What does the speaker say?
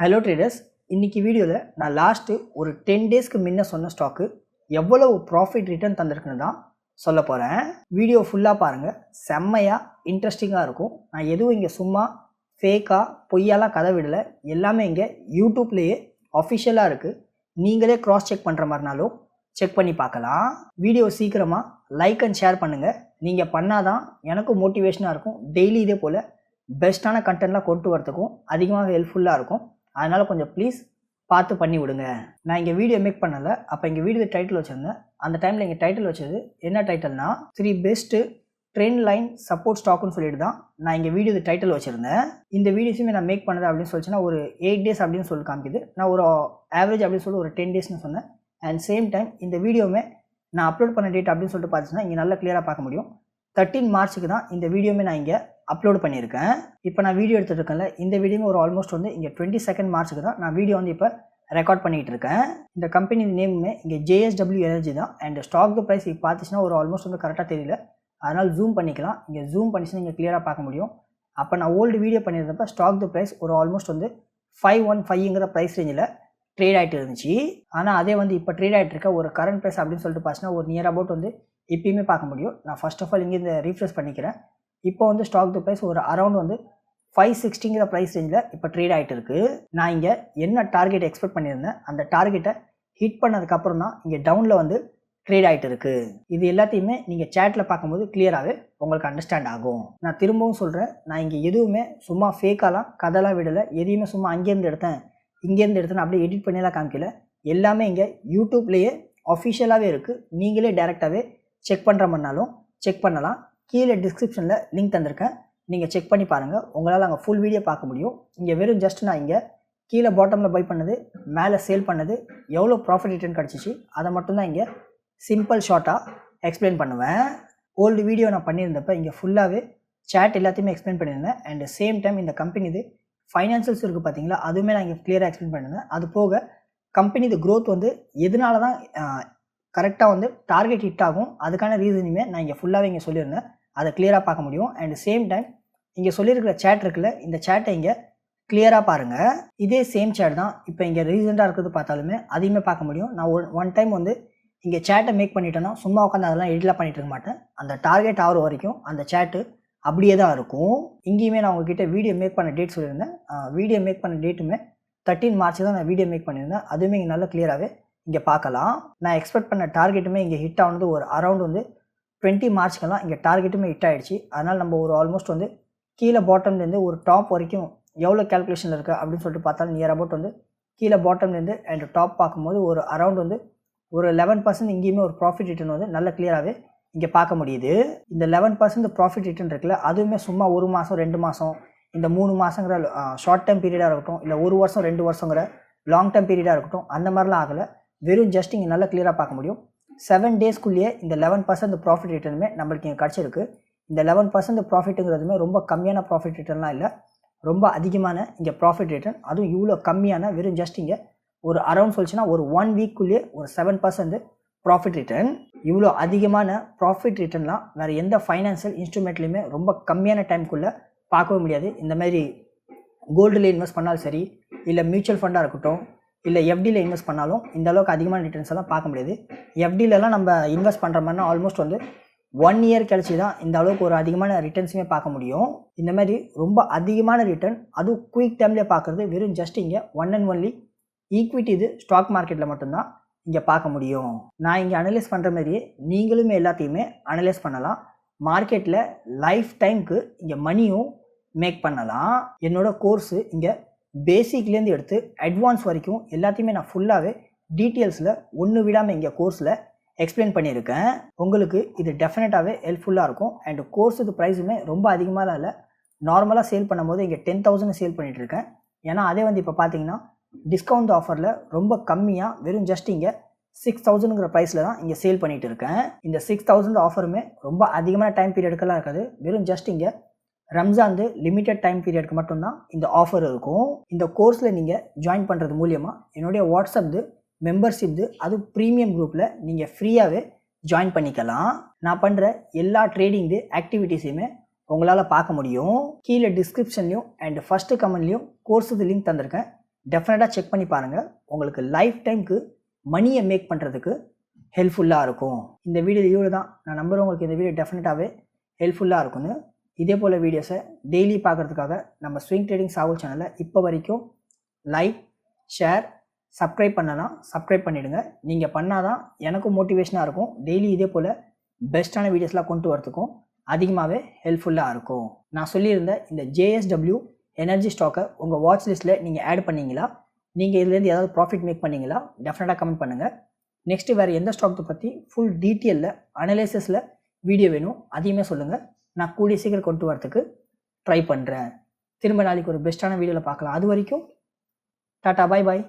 Hello traders இன்றைக்கி வீடியோவில் நான் லாஸ்ட்டு ஒரு டென் டேஸ்க்கு முன்ன சொன்ன ஸ்டாக்கு எவ்வளவு ப்ராஃபிட் ரிட்டர்ன் தந்திருக்குன்னு தான் சொல்ல போகிறேன் வீடியோ ஃபுல்லாக பாருங்கள் செம்மையாக இன்ட்ரெஸ்டிங்காக இருக்கும். நான் எதுவும் இங்கே சும்மா ஃபேக்காக பொய்யாலாம் கதை விடலை. எல்லாமே இங்கே யூடியூப்லேயே அஃபிஷியலாக இருக்குது நீங்களே க்ராஸ் செக் பண்ணுற மாதிரினாலும் செக் பண்ணி பார்க்கலாம். வீடியோ சீக்கிரமாக லைக் அண்ட் ஷேர் பண்ணுங்கள் நீங்கள் பண்ணால் தான் எனக்கும் மோட்டிவேஷனாக இருக்கும். டெய்லி இதே போல் பெஸ்ட்டான கண்டென்ட்லாம் கொண்டு வரத்துக்கும் அதிகமாக ஹெல்ப்ஃபுல்லாக இருக்கும். அதனால் கொஞ்சம் ப்ளீஸ் பார்த்து பண்ணி விடுங்க. நான் இங்கே வீடியோ மேக் பண்ணலை. அப்போ இங்கே வீடியோ டைட்டில் வச்சுருந்தேன். அந்த டைமில் இங்கே டைட்டில் வச்சது என்ன டைட்டில்னா three best trend line support ஸ்டாக்னு சொல்லிட்டு தான் நான் இங்கே வீடியோ டைட்டில் வச்சுருந்தேன். இந்த வீடியோஸுமே நான் மேக் பண்ணது அப்படின்னு சொல்லிச்சுன்னா ஒரு எயிட் டேஸ் அப்படின்னு சொல்லி காமிக்குது. நான் ஒரு ஆவரேஜ் அப்படின்னு சொல்லி ஒரு டென் டேஸ்னு சொன்னேன். அண்ட் சேம் டைம் இந்த வீடியோவுமே நான் அப்லோட் பண்ண டேட் அப்படின்னு சொல்லிட்டு பார்த்துச்சுன்னா இங்கே நல்லா கிளியராக பார்க்க முடியும். தேர்ட்டீன் மார்ச்சுக்கு தான் இந்த வீடியோவுமே நான் இங்கே அப்லோட் பண்ணியிருக்கேன். இப்போ நான் வீடியோ எடுத்துகிட்டு இருக்கேன்ல இந்த வீடியோ ஒரு ஆல்மோஸ்ட் வந்து இங்கே டுவெண்ட்டி செகண்ட் மார்ச்சுக்கு தான் நான் வீடியோ வந்து இப்போ ரெக்கார்ட் பண்ணிகிட்டு இருக்கேன். இந்த கம்பெனி நேமுமே இங்கே ஜேஎஸ்டபிள்யூ எனர்ஜி தான். அண்ட் ஸ்டாக் ப்ரைஸ் இப்போ பார்த்துச்சுன்னா ஒரு ஆல்மோஸ்ட் வந்து கரெக்டாக தெரியல. அதனால் ஜூம் பண்ணிக்கலாம். இங்கே ஜூம் பண்ணிச்சுன்னா இங்கே கிளியராக பார்க்க முடியும். அப்போ நான் ஓல்டு வீடியோ பண்ணியிருந்தப்ப ஸ்டாக் த ப்ரைஸ் ஒரு ஆல்மோஸ்ட் வந்து ஃபைவ் ஒன் ஃபைவ்ங்கிற ப்ரைஸ் ரேஞ்சில் ட்ரேட் ஆகிட்டு இருந்துச்சு. ஆனால் அதே வந்து இப்போ ட்ரேட் ஆகிட்டு இருக்க ஒரு கரண்ட் ப்ரைஸ் அப்படின்னு சொல்லிட்டு பார்த்தீங்கன்னா ஒரு நியர் அபவுட் வந்து எப்பயுமே பார்க்க முடியும். நான் ஃபர்ஸ்ட் ஆஃப் ஆல் இங்கே இந்த ரீஃப்ரெஷ் பண்ணிக்கிறேன். இப்போ வந்து ஸ்டாக் தி ப்ரைஸ் ஒரு அரௌண்ட் வந்து ஃபைவ் சிக்ஸ்டிங்கிற ப்ரைஸ் ரேஞ்சில் இப்போ ட்ரேட் ஆகிட்டு இருக்கு நான் இங்கே என்ன டார்கெட் எக்ஸ்பெக்ட் பண்ணியிருந்தேன் அந்த டார்கெட்டை ஹிட் பண்ணதுக்கப்புறம் தான் இங்கே டவுனில் வந்து ட்ரேட் ஆகிட்டு இருக்கு இது எல்லாத்தையுமே நீங்கள் சேட்டில் பார்க்கும்போது கிளியராகவே உங்களுக்கு அண்டர்ஸ்டாண்ட் ஆகும். நான் திரும்பவும் சொல்கிறேன் நான் இங்கே எதுவுமே சும்மா ஃபேக்காலாம் கதைலாம் விடலை எதையுமே சும்மா அங்கேருந்து எடுத்தேன் இங்கேருந்து எடுத்தேன் அப்படியே எடிட் பண்ணிலாம் காமிக்கல. எல்லாமே இங்கே யூடியூப்லேயே அஃபிஷியலாகவே இருக்குது நீங்களே டேரெக்டாகவே செக் பண்ணுற மாதிரினாலும் செக் பண்ணலாம். கீழே டிஸ்கிரிப்ஷனில் லிங்க் தந்திருக்கேன். நீங்கள் செக் பண்ணி பாருங்கள் உங்களால் அங்கே ஃபுல் வீடியோ பார்க்க முடியும். இங்கே வெறும் ஜஸ்ட் நான் இங்கே கீழே பாட்டமில் பை பண்ணது மேலே சேல் பண்ணது எவ்வளோ ப்ராஃபிட் ரிட்டர்ன் கிடச்சிச்சு அதை மட்டும்தான் இங்கே சிம்பிள் ஷார்ட்டாக எக்ஸ்பிளைன் பண்ணுவேன். ஓல்டு வீடியோ நான் பண்ணியிருந்தப்ப இங்கே ஃபுல்லாகவே சேட் எல்லாத்தையுமே எக்ஸ்பிளைன் பண்ணியிருந்தேன். அண்ட் சேம் டைம் இந்த கம்பெனி இது ஃபைனான்சியல்ஸ் இருக்குது பார்த்தீங்களா அதுவுமே நான் இங்கே கிளியராக எக்ஸ்பிளைன் பண்ணியிருந்தேன். அது போக கம்பெனி இது க்ரோத் வந்து எதனால தான் கரெக்டாக வந்து டார்கெட் ஹிட் ஆகும் அதுக்கான ரீசனுமே நான் இங்கே ஃபுல்லாகவே இங்கே சொல்லியிருந்தேன். அதை கிளியராக பார்க்க முடியும். அண்ட் சேம் டைம் இங்கே சொல்லியிருக்கிற சேட் இருக்குல்ல இந்த சேட்டை இங்கே கிளியராக பாருங்கள் இதே சேம் சேட் தான். இப்போ இங்கே ரீசெண்டாக இருக்கிறது பார்த்தாலுமே அதையுமே பார்க்க முடியும். நான் ஒன் ஒன் டைம் வந்து இங்கே சேட்டை மேக் பண்ணிட்டேன்னா சும்மா உட்காந்து அதெல்லாம் எடிட்லாம் பண்ணிட்டு இருக்க மாட்டேன். அந்த டார்கெட் ஆகிற வரைக்கும் அந்த சேட்டு அப்படியே தான் இருக்கும். இங்கேயுமே நான் உங்ககிட்ட வீடியோ மேக் பண்ண டேட் சொல்லியிருந்தேன். வீடியோ மேக் பண்ண டேட்டுமே தேர்ட்டீன் மார்ச் தான் நான் வீடியோ மேக் பண்ணியிருந்தேன். அதுவுமே இங்கே நல்லா கிளியராகவே இங்கே பார்க்கலாம். நான் எக்ஸ்பெக்ட் பண்ண டார்கெட்டுமே இங்கே ஹிட் ஆனது ஒரு அரௌண்ட் வந்து டுவெண்ட்டி மார்ச்க்கெல்லாம் இங்கே டார்கெட்டுமே ஹிட் ஆகிடுச்சு அதனால் நம்ம ஒரு ஆல்மோஸ்ட் வந்து கீழே பாட்டம்லேருந்து ஒரு டாப் வரைக்கும் எவ்வளோ கேல்குலேஷன் இருக்குது அப்படின்னு சொல்லிட்டு பார்த்தாலும் நியர் அபவுட் வந்து கீழே பாட்டம்லேருந்து அண்ட் டாப் பார்க்கும்போது ஒரு அரௌண்ட் வந்து ஒரு லெவன் பர்சன்ட் இங்கேயுமே ஒரு ப்ராஃபிட் ரிட்டர்ன் வந்து நல்ல கிளியராகவே இங்கே பார்க்க முடியுது. இந்த லெவன் பர்சன்ட் ப்ராஃபிட் ரிட்டர்ன் இருக்குல்ல அதுவுமே சும்மா ஒரு மாதம் ரெண்டு மாதம் இந்த மூணு மாதங்கிற ஷார்ட் டைம் பீரியடாக இருக்கட்டும் இல்லை ஒரு வருஷம் ரெண்டு வருஷங்கிற லாங் டைம் பீரியடாக இருக்கட்டும் அந்த மாதிரிலாம் ஆகலை. வெறும் ஜஸ்ட் இங்கே நல்லா கிளியராக பார்க்க முடியும். செவன் டேஸ்க்குள்ளேயே இந்த லெவன் பர்சன்ட் ப்ராஃபிட் ரிட்டர்னுமே நம்மளுக்கு இங்கே கிடச்சிருக்கு. இந்த லெவன் பர்சன்ட் ப்ராஃபிட்டுங்கிறதுமே ரொம்ப கம்மியான ப்ராஃபிட் ரிட்டர்ன்லாம் இல்லை. ரொம்ப அதிகமான இங்கே ப்ராஃபிட் ரிட்டர்ன் அதுவும் இவ்வளோ கம்மியான வெறும் ஜஸ்ட் இங்கே ஒரு அரௌண்ட் சொல்லிச்சுன்னா ஒரு ஒன் வீக்குள்ளேயே ஒரு செவன் பர்சன்ட் ப்ராஃபிட் ரிட்டர்ன் இவ்வளோ அதிகமான ப்ராஃபிட் ரிட்டர்ன்லாம் வேறு எந்த ஃபைனான்சியல் இன்ஸ்ட்ருமெண்ட்லையுமே ரொம்ப கம்மியான டைம்குள்ளே பார்க்கவே முடியாது. இந்த மாதிரி கோல்டில் இன்வெஸ்ட் பண்ணாலும் சரி இல்லை மியூச்சுவல் ஃபண்டாக இருக்கட்டும் இல்லை எஃப்டியில் இன்வெஸ்ட் பண்ணாலும் இந்த அளவுக்கு அதிகமான ரிட்டர்ன்ஸ் எல்லாம் பார்க்க முடியாது. எஃப்டிலலாம் நம்ம இன்வெஸ்ட் பண்ணுற மாதிரினா ஆல்மோஸ்ட் வந்து ஒன் இயர் கழிச்சு தான் இந்த அளவுக்கு ஒரு அதிகமான ரிட்டர்ன்ஸுமே பார்க்க முடியும். இந்த மாதிரி ரொம்ப அதிகமான ரிட்டர்ன் அதுவும் குயிக் டைம்லேயே பார்க்குறது வெறும் ஜஸ்ட் இங்கே ஒன் அண்ட் ஒன்லி ஈக்விட்டி இது ஸ்டாக் மார்க்கெட்டில் மட்டும்தான் இங்கே பார்க்க முடியும். நான் இங்கே அனலைஸ் பண்ணுற மாதிரியே நீங்களுமே எல்லாத்தையுமே அனலைஸ் பண்ணலாம். மார்க்கெட்டில் லைஃப் டைமுக்கு இங்கே மணியும் மேக் பண்ணலாம். என்னோடய கோர்ஸு இங்கே பேசிக்லேருந்து எடுத்து அட்வான்ஸ் வரைக்கும் எல்லாத்தையுமே நான் ஃபுல்லாகவே டீட்டெயில்ஸில் ஒன்று விடாமல் இங்கே கோர்ஸில் எக்ஸ்பிளைன் பண்ணியிருக்கேன். உங்களுக்கு இது டெஃபினட்டாகவே ஹெல்ப்ஃபுல்லாக இருக்கும். அண்ட் கோர்ஸுக்கு ப்ரைஸுமே ரொம்ப அதிகமாக இல்லை. நார்மலாக சேல் பண்ணும்போது இங்கே டென் தௌசண்ட் சேல் பண்ணிகிட்ருக்கேன் ஏன்னா அதே வந்து இப்போ பார்த்தீங்கன்னா டிஸ்கவுண்ட் ஆஃபரில் ரொம்ப கம்மியாக வெறும் ஜஸ்ட் இங்கே சிக்ஸ் தௌசண்ட்ங்கிற ப்ரைஸில் தான் இங்கே சேல் பண்ணிகிட்டு இருக்கேன். இந்த சிக்ஸ் தௌசண்ட் ஆஃபருமே ரொம்ப அதிகமான டைம் பீரியடுக்கெல்லாம் இருக்காது. வெறும் ஜஸ்ட் இங்கே ரம்ஜான் லிமிட்டட் டைம் பீரியடுக்கு மட்டும்தான் இந்த ஆஃபர் இருக்கும். இந்த கோர்ஸில் நீங்கள் ஜாயின் பண்ணுறது மூலியமாக என்னுடைய வாட்ஸ்அப் மெம்பர்ஷிப் அது ப்ரீமியம் குரூப்பில் நீங்கள் ஃப்ரீயாகவே ஜாயின் பண்ணிக்கலாம். நான் பண்ணுற எல்லா ட்ரேடிங் ஆக்டிவிட்டீஸையுமே உங்களால் பார்க்க முடியும். கீழே டிஸ்கிரிப்ஷன்லையும் அண்ட் ஃபஸ்ட்டு கமெண்ட்லையும் கோர்ஸுக்கு லிங்க் தந்திருக்கேன். டெஃபினட்டாக செக் பண்ணி பாருங்கள் உங்களுக்கு லைஃப் டைம்க்கு மணியை மேக் பண்ணுறதுக்கு ஹெல்ப்ஃபுல்லாக இருக்கும். இந்த வீடியோ இவ்வளோ தான் நான் நம்புகிறேன் உங்களுக்கு இந்த வீடியோ டெஃபினட்டாகவே ஹெல்ப்ஃபுல்லாக இருக்கும்னு இதே போல் வீடியோஸை டெய்லி பார்க்குறதுக்காக நம்ம ஸ்விங் ட்ரேடிங் சாகுல் சேனலை இப்போ வரைக்கும் லைக் ஷேர் சப்ஸ்கிரைப் பண்ணலாம் சப்ஸ்கிரைப் பண்ணிவிடுங்க நீங்கள் பண்ணால் தான் எனக்கும் மோட்டிவேஷனாக இருக்கும். டெய்லி இதே போல் பெஸ்ட்டான வீடியோஸ்லாம் கொண்டு வரதுக்கும் அதிகமாகவே ஹெல்ப்ஃபுல்லாக இருக்கும். நான் சொல்லியிருந்த இந்த ஜேஎஸ்டபிள்யூ எனர்ஜி ஸ்டாக்கை உங்கள் வாட்ச் லிஸ்ட்டில் நீங்கள் ஆட் பண்ணீங்களா? நீங்கள் இதுலேருந்து ஏதாவது ப்ராஃபிட் மேக் பண்ணீங்களா? டெஃபினட்டாக கமெண்ட் பண்ணுங்கள் நெக்ஸ்ட்டு வேறு எந்த ஸ்டாக்கை பற்றி ஃபுல் டீட்டெயிலில் அனலைசிஸில் வீடியோ வேணும் அதையுமே சொல்லுங்கள் நான் கூடிய சீக்கிரம் கொண்டு வரத்துக்கு ட்ரை பண்ணுறேன் திரும்ப நாளைக்கு ஒரு பெஸ்ட்டான வீடியோவில் பார்க்கலாம். அது வரைக்கும் டாட்டா பாய் பாய்